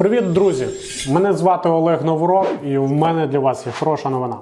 Привіт, друзі! Мене звати Олег Новорок, і в мене для вас є хороша новина.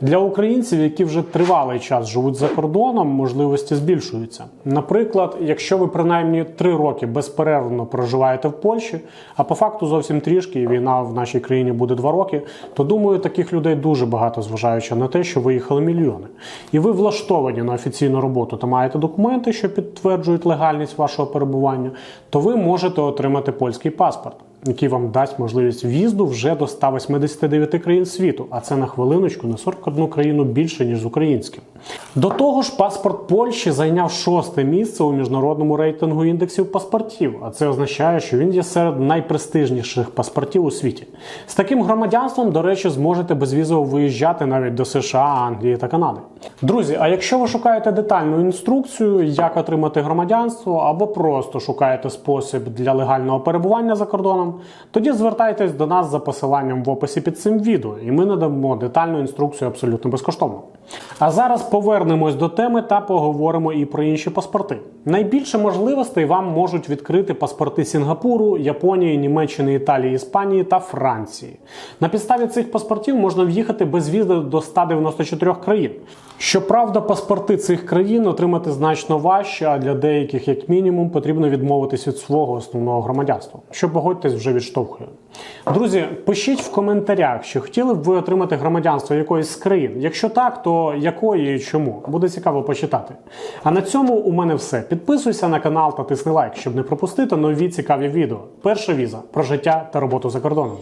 Для українців, які вже тривалий час живуть за кордоном, можливості збільшуються. Наприклад, якщо ви принаймні три роки безперервно проживаєте в Польщі, а по факту зовсім трішки, і війна в нашій країні буде два роки, то думаю, таких людей дуже багато, зважаючи на те, що виїхали мільйони. І ви влаштовані на офіційну роботу та маєте документи, що підтверджують легальність вашого перебування, то ви можете отримати польський паспорт який вам дасть можливість в'їзду вже до 189 країн світу, а це на хвилиночку на 41 країну більше ніж з українським. До того ж, паспорт Польщі зайняв шосте місце у міжнародному рейтингу індексів паспортів, а це означає, що він є серед найпрестижніших паспортів у світі. З таким громадянством, до речі, зможете безвізово виїжджати навіть до США, Англії та Канади. Друзі, а якщо ви шукаєте детальну інструкцію, як отримати громадянство, або просто шукаєте спосіб для легального перебування за кордоном, тоді звертайтесь до нас за посиланням в описі під цим відео, і ми надамо детальну інструкцію абсолютно безкоштовно. А зараз повернемось до теми та поговоримо і про інші паспорти. Найбільше можливостей вам можуть відкрити паспорти Сінгапуру, Японії, Німеччини, Італії, Іспанії та Франції. На підставі цих паспортів можна в'їхати без візи до 194 країн. Щоправда, паспорти цих країн отримати значно важче, а для деяких, як мінімум, потрібно відмовитись від свого основного громадянства, що погодьтесь вже відштовхує. Друзі, пишіть в коментарях, чи хотіли б ви отримати громадянство якоїсь з країн. Якщо так, то якої і чому? Буде цікаво почитати. А на цьому у мене все. Підписуйся на канал та тисни лайк, щоб не пропустити нові цікаві відео. Перша віза про життя та роботу за кордоном.